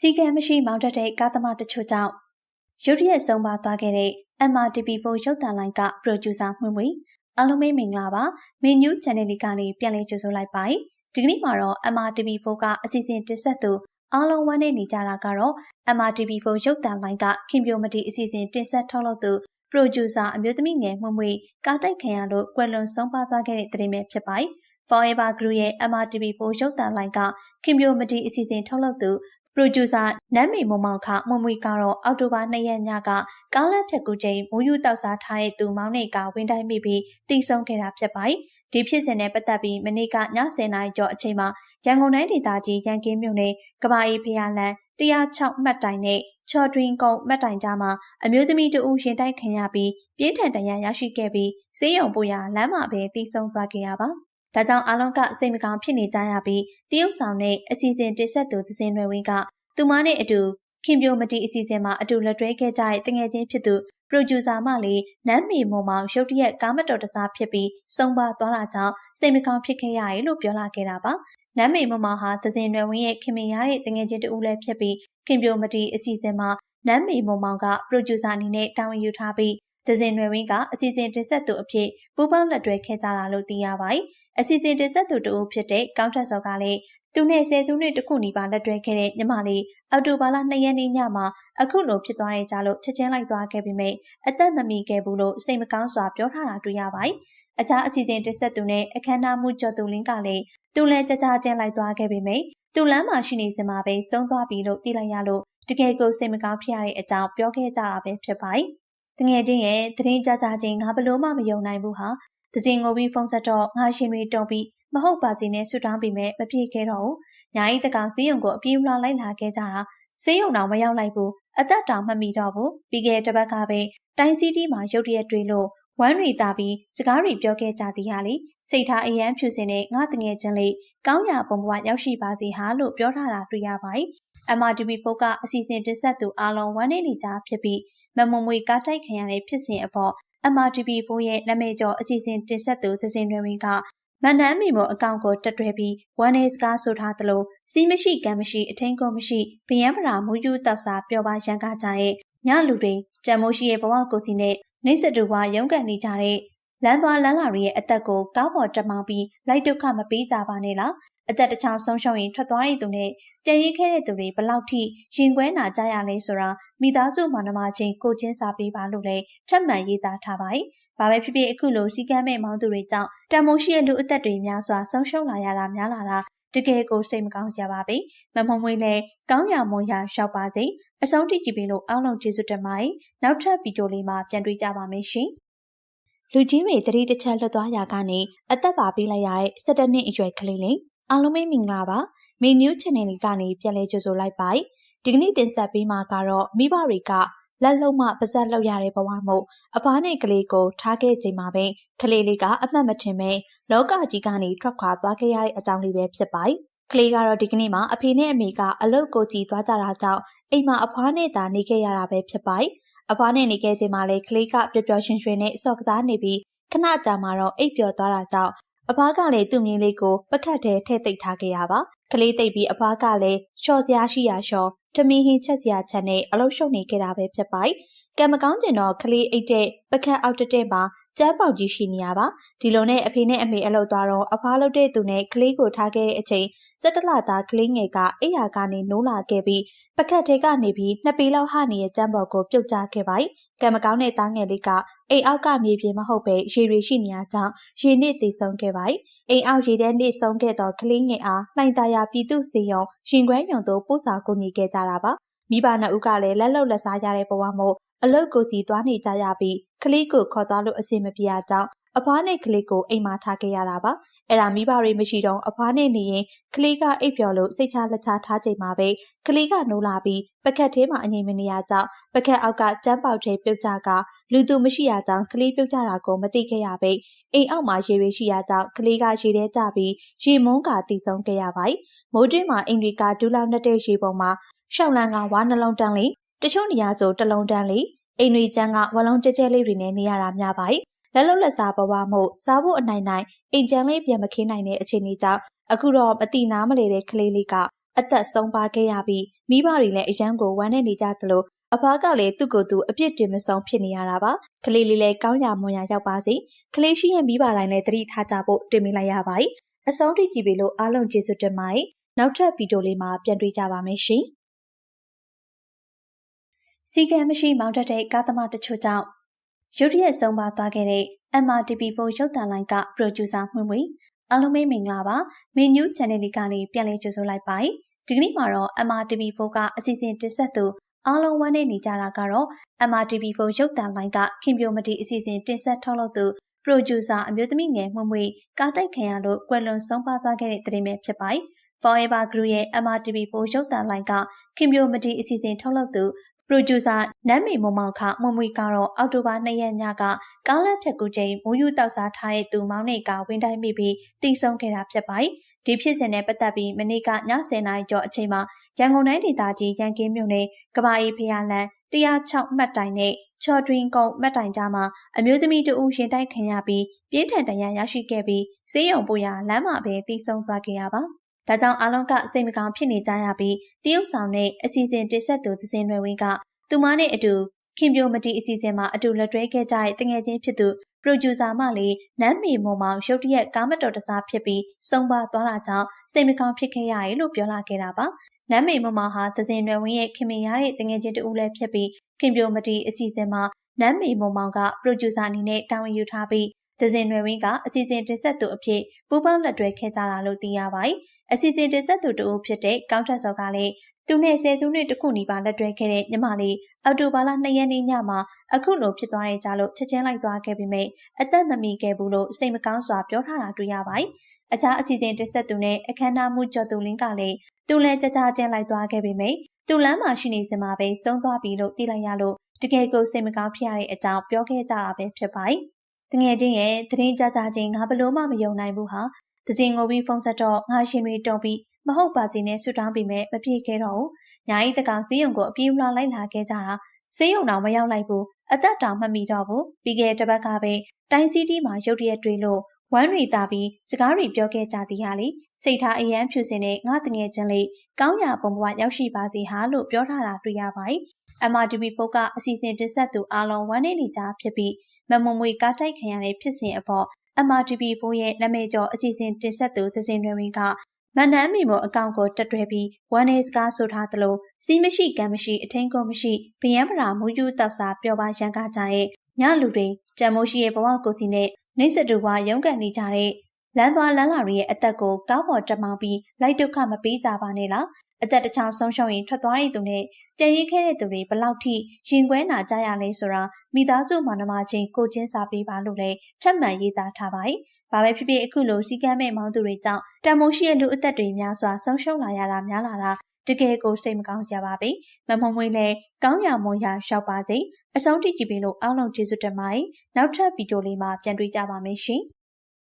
စီကံမရှိမောင်းတတ်တဲ့ကားသမားတချို့ကြောင့်ရုတ်တရက်ဆုံးပါသွားခဲ့တဲ့ MRTV4 ရုပ်သံလိုင်းကပရိုဂျူဆာမှွင့်ဝေအားလုံးပဲမင်္ဂလာပါမင်းညူး channel လေးကနေပြန်လည်ကြိုဆိုလိုက်ပါဒီကနေ့မှာတော့ MRTV4 ကအစီအစဉ်တင်ဆက်သူအားလုံးဝမ်းနေနေကြတာကတော့ MRTV4 ရုပ်သံလိုင်းကခင်ပြိုမတီအစီအစဉ်တင်ဆက်ထုတ်လုပ်သူပရိုဂျူဆာအမျိုးသမီးငယ်မှွင့်ဝေကားတိုက်ခံရလို့ကွယ်လွန်ဆုံးပါသွားခဲ့တဲ့တဲ့ပဲဖြစ်ပါတယ် Forever Group ရဲ့ MRTV4 ရုပ်သံလိုင်းကခင်ပြိုမတီအစီအစဉ်ထုတ်လုပ်သူ ပရိုဂျူဆာနမ်းမေမမောင်ခမွန်မွေကတော့အောက်တိုဘာ2ရက်ညကကားလမ်းဖြတ်ကူချိန်မိုးယူတောက်စားထားတဲ့သူမောင်းနေကဝင်းတိုင်းမိပြီးတိဆုံးခဲ့တာဖြစ်ပါတယ်။ဒီဖြစ်စဉ်နဲ့ပတ်သက်ပြီးမနေ့ကည10:00နာရီကျော်အချိန်မှာရန်ကုန်တိုင်းဒေသကြီးရန်ကင်းမြို့နယ်ကဘာအေးဖျားလန်106မှတ်တိုင်နဲ့ချော်တွင်ကုန်းမှတ်တိုင်ကြားမှာအမျိုးသမီးတဦးရင်တိုက်ခံရပြီးပြင်းထန်ဒဏ်ရာရရှိခဲ့ပြီးဆေးရုံပို့ရလမ်းမှာပဲတိဆုံးသွားခဲ့ရပါ ဒါကြောင့်အားလုံးကစိတ်မကောင်းဖြစ်နေကြရပြီးတရုတ်ဆောင်နဲ့အစီအစဉ်တင်ဆက်သူသစင်ရွယ်ဝင်းကသူမနဲ့အတူခင်ပြိုမတီအစီအစဉ်မှာအတူလက်တွဲခဲ့ကြတဲ့တငယ်ချင်းဖြစ်သူပရိုဂျူဆာမလေးနမ်းမီမုံမောင်ရုတ်တရက်ကားမတော်တဆဖြစ်ပြီးဆုံးပါသွားတာကြောင့်စိတ်မကောင်းဖြစ်ခဲ့ရတယ်လို့ပြောလာခဲ့တာပါနမ်းမီမုံမောင်ဟာသစင်ရွယ်ဝင်းရဲ့ခင်မင်ရတဲ့တငယ်ချင်းတူလည်းဖြစ်ပြီးခင်ပြိုမတီအစီအစဉ်မှာနမ်းမီမုံမောင်ကပရိုဂျူဆာအနေနဲ့တာဝန်ယူထားပြီးဒဇင်ရွယ်ဝင်းကအစီအစဉ်တင်ဆက်သူအဖြစ်ပူးပေါင်းလက်တွဲခဲ့ကြတာလို့သိရပါတယ်။ အစီအစဉ်တင်ဆက်သူတဦးဖြစ်တဲ့ကောင်းထက်စောကလည်းသူနဲ့ဆယ်စုနှစ်တခုနီးပါးလက်တွဲခဲ့တဲ့ညီမလေးအော်တိုဘာလ2ရက်နေ့ညမှာအခုလိုဖြစ်သွားတဲ့ကြားလို့ချက်ချင်းလိုက်သွားခဲ့ပြီးမိအသက်မမီခဲ့ဘူးလို့စိတ်မကောင်းစွာပြောထားတာတွေ့ရပါတယ်။အခြားအစီအစဉ်တင်ဆက်သူနဲ့အခမ်းအနားမှုကျော်သူလင်းကလည်းသူလည်းကြကြချင်းလိုက်သွားခဲ့ပြီးမိသူလမ်းမှာရှိနေစမှာပဲစုံသွားပြီလို့သိလိုက်ရလို့တကယ်ကိုစိတ်မကောင်းဖြစ်ရတဲ့အကြောင်းပြောခဲ့ကြတာပဲဖြစ်ပါတယ်။တငယ်ချင်းရဲ့သတင်းကြကြချင်းငါဘလို့မှမယုံနိုင်ဘူးဟာ။ တစင်ကိုပြီးဖုန်းဆက်တော့ငါရှင်တွေတုံပြီးမဟုတ်ပါကြီးနဲ့ဆူတောင်းပြီးမဲ့မပြေခဲ့တော့ဘူး။ညာဤတကောင်စီးရုံကိုအပြေးမလားလိုက်လာခဲ့ကြတာစေးရုံတော့မရောက်လိုက်ဘူး။အသက်တောင်မမီတော့ဘူး။ပြီးခဲ့တဲ့ဘက်ကပဲတိုင်းစီတီမှာရုတ်တရက်တွေ့လို့ဝမ်းရီတာပြီးစကားတွေပြောခဲ့ကြသည်ဟာလေစိတ်ထားအယမ်းဖြူစင်တဲ့ငါတငယ်ချင်းလေးကောင်းရာပုံဘဝရောက်ရှိပါစေဟာလို့ပြောထားတာတွေ့ရပါတယ်။ MRTV ဖုတ်ကအစီအစဉ်တင်ဆက်သူအားလုံးဝမ်းနေနေကြဖြစ်ပြီးမမမွေကားတိုက်ခံရတဲ့ဖြစ်စဉ်အပေါ် MRTV4 ရဲ့နာမည်ကျော်အစီအစဉ်တင်ဆက်သူသစင်တွင်ဝင်းကမနမ်းမီမို့အကောင့်ကိုတက်တွဲပြီးဝမ်းနေစကားဆိုထားသလိုစီးမရှိကံမရှိအထင်းကုန်မရှိဗယံပရာမူယူတောက်စာပျော်ပါရန်ကားကြရဲ့ညလူတွေကြံမိုးရှိရဲ့ဘဝကိုစီနဲ့နေစတူဝါရုံးကန်နေကြတဲ့ လမ်းသွားလမ်းလာတွေရဲ့အသက်ကိုကားပေါ်တက်မောင်းပြီးလိုက်ဒုက္ခမပေးကြပါနဲ့လားအသက်တစ်ချောင်းဆုံးရှုံးရင်ထွက်သွားတဲ့သူနဲ့ကြံရည်ခဲ့တဲ့သူတွေဘလောက်ထိရင်ခွဲနာကြရလဲဆိုတာမိသားစုမောင်နှမချင်းကိုချင်းစာပေးပါလို့လည်းထပ်မံရေးသားထားပါတယ်။ဘာပဲဖြစ်ဖြစ်အခုလိုစီကမ်းမဲ့မောင်းသူတွေကြောင့်တမိုးရှိရဲ့လူအသက်တွေများစွာဆုံးရှုံးလာရတာများလာတာတကယ်ကိုစိတ်မကောင်းကြပါဘူး။မမုံမွေးလည်းကောင်းရမွန်ရရောက်ပါစေ။အဆုံးထိကြည့်ပြီးလို့အားလုံးကျေးဇူးတင်ပါတယ်။နောက်ထပ်ဗီဒီယိုလေးမှာပြန်တွေ့ကြပါမယ်ရှင်။ လူကြီးတွေတတိတစ်ချက်လွတ်သွားရာကနေအသက်ပါပေးလိုက်ရတဲ့၁၇နှစ်အရွယ်ကလေးလေးအားလုံးပဲမင်္ဂလာပါ။မေနျူး channel လေးကနေပြန်လဲကြိုဆိုလိုက်ပါ။ဒီကနေ့တင်ဆက်ပေးမှာကတော့မိဘတွေကလက်လုံးမပါဇက်လောက်ရတဲ့ဘဝမို့အဖားနဲ့ကလေးကိုထားခဲ့ချိန်မှာပဲကလေးလေးကအမှတ်မထင်ပဲလောကကြီးကနေထွက်ခွာသွားခဲ့ရတဲ့အကြောင်းလေးပဲဖြစ်ပါတယ်။ကလေးကတော့ဒီကနေ့မှာအဖေနဲ့အမေကအလုတ်ကိုကြည်သွားကြတာကြောင့်အိမ်မှာအဖွားနဲ့သာနေခဲ့ရတာပဲဖြစ်ပါတယ်။ အဖွားနဲ့နေခဲ့ချိန်မှာလေကလေးကပျော်ပျော်ရွှင်ရွှင်နဲ့စော့ကစားနေပြီးခဏကြာမှတော့အိပ်ပျော်သွားတာကြောင့်အဖွားကလည်းသူ့မြင်းလေးကိုပကတ်ထဲထည့်သိပ်ထားခဲ့ရပါကလေးသိပ်ပြီးအဖွားကလည်းလျှော်စရာရှိရာလျှော်တမီဟင်းချက်စရာချက်နဲ့အလုံးရှုံနေခဲ့တာပဲဖြစ်ပါတယ် ကံမကောင်းကျင်တော့ကလေးအိတ်တဲ့ပကတ်အောက်တက်တဲ့မှာကျန်းပေါက်ကြီးရှိနေရပါဒီလိုနဲ့အဖေနဲ့အမေအလုပ်သွားတော့အဖွားလုပ်တဲ့သူနဲ့ကလေးကိုထားခဲ့တဲ့အချိန်စက်တလသားကလေးငယ်ကအိယာကနေနိုးလာခဲ့ပြီးပကတ်ထဲကနေပြီးနှစ်ပေလောက်ဟနေတဲ့ကျန်းပေါက်ကိုပြုတ်ကျခဲ့ပါကံမကောင်းတဲ့သားငယ်လေးကအိမ်အောက်ကမြေပြင်မဟုတ်ပဲရေတွေရှိနေရကြောင်းရေနစ်တည်ဆုံးခဲ့ပါအိမ်အောက်ရေထဲနစ်ဆုံးခဲ့သောကလေးငယ်အားနှိုင်သာယာပြည်သူစီယုံရှင်ခွဲညုံတို့ပို့စာကူညီခဲ့ကြတာပါ မိဘနှစ်ဦးကလည်းလက်လုံလက်စားရတဲ့ဘဝမို့အလုတ်ကိုစီသွားနေကြရပြီးကလေးကိုခေါ်သွားလို့အဆင်မပြေရကြောင်းအဖွားနဲ့ကလေးကိုအိမ်မှာထားခဲ့ရတာပါအဲ့ဒါမိဘတွေမရှိတော့အဖွားနဲ့နေရင်ကလေးကအိပ်ပျော်လို့စိတ်ချလက်ချထားချိန်မှာပဲကလေးကနိုးလာပြီးပကက်ထဲမှာအငြိမ်မနေရကြောင်းပကက်အောက်ကကျန်းပေါက်ထဲပြုတ်ကြကလူသူမရှိရကြောင်းကလေးပြုတ်ကြတာကိုမသိခဲ့ရပေအိမ်အောက်မှာရေတွေရှိရကြောင်းကလေးကရေထဲကျပြီးရေမုန်းကတည်ဆုံးခဲ့ရပါတယ်မိုးတွင်းမှာအိမ်တွေကဒူးလောင်တဲ့ရေပုံမှာ ရှောင်းလန်းကဝါနှလုံးတန်းလေးတချို့နေရာဆိုတလုံးတန်းလေးအိမ်တွေကျန်းကဝလုံးကြဲကြဲလေးတွေနဲ့နေရတာများပါတယ်လက်လုံးလက်စားဘဝမို့စားဖို့အနိုင်နိုင်အိမ်ကျန်းလေးပြန်မခင်းနိုင်တဲ့အခြေအနေကြောင့်အခုတော့မတိနာမလေတဲ့ကလေးလေးကအသက်ဆုံးပါခဲ့ရပြီးမိဘတွေလည်းအရန်ကိုဝမ်းနေနေကြသလိုအဖားကလည်းသူ့ကိုယ်သူအပြစ်တင်မဆုံးဖြစ်နေရတာပါကလေးလေးလည်းကောင်းရမွန်ရရောက်ပါစေကလေးရှိရဲ့မိဘတိုင်းလည်းတတိထားကြဖို့တင်မိလိုက်ရပါ යි အဆုံးထိကြည့်ပြီလို့အားလုံးကျေးဇူးတင်ပါတယ်နောက်ထပ်ဗီဒီယိုလေးမှာပြန်တွေ့ကြပါမယ်ရှင် စီကံမရှိမောင်းတတ်တဲ့ကာသမားတချို့ကြောင့်ရုတ်တရက်ဆုံးပါသွားခဲ့တဲ့ MRTV ပုံရုပ်သံလိုင်းကပရိုဂျူဆာမှွင့်ဝေအားလုံးပဲမင်္ဂလာပါမင်းညူး channel လေးကနေပြန်လည်ကြိုဆိုလိုက်ပါတယ်ဒီကနေ့မှာတော့ MRTV4 ကအစီအစဉ်တင်ဆက်သူအားလုံးဝမ်းနေနေကြတာကတော့ MRTV4 ရုပ်သံလိုင်းကခင်ပြိုမတီအစီအစဉ်တင်ဆက်ထုတ်လုပ်သူပရိုဂျူဆာအမျိုးသမီးငယ်မှွင့်ဝေကာတိုက်ခံရလို့ကွယ်လွန်ဆုံးပါသွားခဲ့တဲ့သတင်းပဲဖြစ်ပါတယ် Forever Group ရဲ့ MRTV4 ရုပ်သံလိုင်းကခင်ပြိုမတီအစီအစဉ်ထုတ်လုပ်သူ ပရိုဂျူဆာနမ်းမေမမောင်ခမမွေကတော့အောက်တိုဘာ၂ရက်ညကကားလမ်းဖြတ်ကူချိန်မိုးယူတောက်စားထားတဲ့သူမောင်းနေကဝင်းတိုင်းမိပြီးတိဆုံခဲ့တာဖြစ်ပါတယ်။ဒီဖြစ်စဉ်နဲ့ပတ်သက်ပြီးမနေ့ကည10:00နာရီကျော်အချိန်မှာရန်ကုန်တိုင်းဒေသကြီးရန်ကင်းမြို့နယ်ကဘာအေးဖျားလန်106မှတ်တိုင်နဲ့ချော်ဒရင်ကုန်းမှတ်တိုင်ကြားမှာအမျိုးသမီးတဦးရင်တိုက်ခံရပြီးပြင်းထန်ဒဏ်ရာရရှိခဲ့ပြီးစေးရုံပို့ရလမ်းမှာပဲတိဆုံသွားခဲ့ရပါ ဒါကြောင့်အားလုံးကစိတ်မကောင်းဖြစ်နေကြရပြီးတရုတ်ဆောင်နဲ့အစီအစဉ်တင်ဆက်သူသစင်ရွယ်ဝင်းကသူမနဲ့အတူခင်ပြိုမတီအစီအစဉ်မှာအတူလက်တွဲခဲ့ကြတဲ့တငယ်ချင်းဖြစ်သူပရိုဂျူဆာမလေးနမ်းမီမုံမောင်ရုတ်တရက်ကားမတော်တဆဖြစ်ပြီးစုံပါသွားတာကြောင့်စိတ်မကောင်းဖြစ်ခဲ့ရတယ်လို့ပြောလာခဲ့တာပါနမ်းမီမုံမောင်ဟာသစင်ရွယ်ဝင်းရဲ့ခင်မင်ရတဲ့တငယ်ချင်းတူလည်းဖြစ်ပြီးခင်ပြိုမတီအစီအစဉ်မှာနမ်းမီမုံမောင်ကပရိုဂျူဆာအနေနဲ့တာဝန်ယူထားပြီးဒဇင်ရွယ်ဝင်းကအစီအစဉ်တင်ဆက်သူအဖြစ်ပူးပေါင်းလက်တွဲခဲ့ကြတာလို့သိရပါတယ်။ အစီအစဉ်တင်ဆက်သူတဦးဖြစ်တဲ့ကောင်းထက်စောကလည်းသူနဲ့ဆယ်စုနှစ်တခုနီးပါးလက်တွဲခဲ့တဲ့ညီမလေးအော်တိုဘာလ2ရက်နေ့ညမှာအခုလိုဖြစ်သွားတဲ့ကြလို့ချက်ချင်းလိုက်သွားခဲ့ပြီးမိအသက်မမီခဲ့ဘူးလို့စိတ်မကောင်းစွာပြောထားတာတွေ့ရပါတယ်။အခြားအစီအစဉ်တင်ဆက်သူနဲ့အခမ်းအနားမှုကျော်သူလင်းကလည်းသူလည်းကြကြချင်းလိုက်သွားခဲ့ပြီးမိသူလမ်းမှာရှိနေစမှာပဲစုံသွားပြီလို့သိလိုက်ရလို့တကယ်ကိုစိတ်မကောင်းဖြစ်ရတဲ့အကြောင်းပြောခဲ့ကြတာပဲဖြစ်ပါတယ်။တငယ်ချင်းရဲ့သတင်းကြကြချင်းငါဘလို့မှမယုံနိုင်ဘူးဟာ တစင်ငိုပြီးဖုန်းဆက်တော့ငါရှင်တွေတုံပြီးမဟုတ်ပါစီနဲ့ဆွတောင်းပြီးမဲ့မပြေခဲ့တော့ဘူးညာဤတကောင်စီးရုံကိုအပြေးလာလိုက်လာခဲ့ကြတာစီးရုံတော့မရောက်လိုက်ဘူးအသက်တောင်မမီတော့ဘူးပြီးခဲ့တဲ့ဘက်ကပဲတိုင်းစီးတီးမှာရုတ်တရက်တွေ့လို့ဝမ်းရီတာပြီးစကားတွေပြောခဲ့ကြသည်ဟာလေစိတ်ထားအယမ်းဖြူစင်တဲ့ငါတငယ်ချင်းလေးကောင်းရာပုံပွားရောက်ရှိပါစေဟာလို့ပြောထားတာတွေ့ရပါတယ် MRTV ပိုကအစီအစဉ်တင်ဆက်သူအားလုံးဝမ်းနေနေကြဖြစ်ပြီးမမမွေကားတိုက်ခံရတဲ့ဖြစ်စဉ်အပေါ် MRTV4 ရဲ့နာမည်ကျော်အစီအစဉ်တင်ဆက်သူသစင်တွင်ဝင်းကမနမ်းမီမိုအကောင့်ကိုတက်တွဲပြီးဝမ်းနေစကားဆိုထားသလိုစီးမရှိကံမရှိအထင်းကုန်မရှိဗယံပရာမူယူတောက်စာပျော်ပါရန်ကားကြရဲ့ညလူတွေတမိုးရှိရဲ့ဘဝကိုစီနဲ့နေစတူဝါရုန်းကန်နေကြတဲ့လမ်းသွားလမ်းလာတွေရဲ့အသက်ကိုကားပေါ်တက်မောင်းပြီးလိုက်ဒုက္ခမပေးကြပါနဲ့လား အသက်တစ်ချောင်းဆုံးရှုံးရင်ထွက်သွားရတဲ့သူနဲ့ကြံရည်ခဲ့တဲ့သူတွေဘလောက်ထိရင်ခွဲနာကြရလဲဆိုတာမိသားစုမောင်နှမချင်းကိုချင်းစာပေးပါလို့လည်းထပ်မံရေးသားထားပါတယ်။ဘာပဲဖြစ်ဖြစ်အခုလိုစီကမ်းမဲ့မောင်းသူတွေကြောင့်တမိုးရှိရဲ့လူအသက်တွေများစွာဆုံးရှုံးလာရတာများလာတာတကယ်ကိုစိတ်မကောင်းစရာပါပဲ။မမမွေးလည်းကောင်းရမွန်ရရှောက်ပါစေ။အဆုံးထိကြည့်ပြီးလို့အားလုံးကျေးဇူးတင်ပါတယ်။နောက်ထပ်ဗီဒီယိုလေးမှာပြန်တွေ့ကြပါမယ်ရှင်။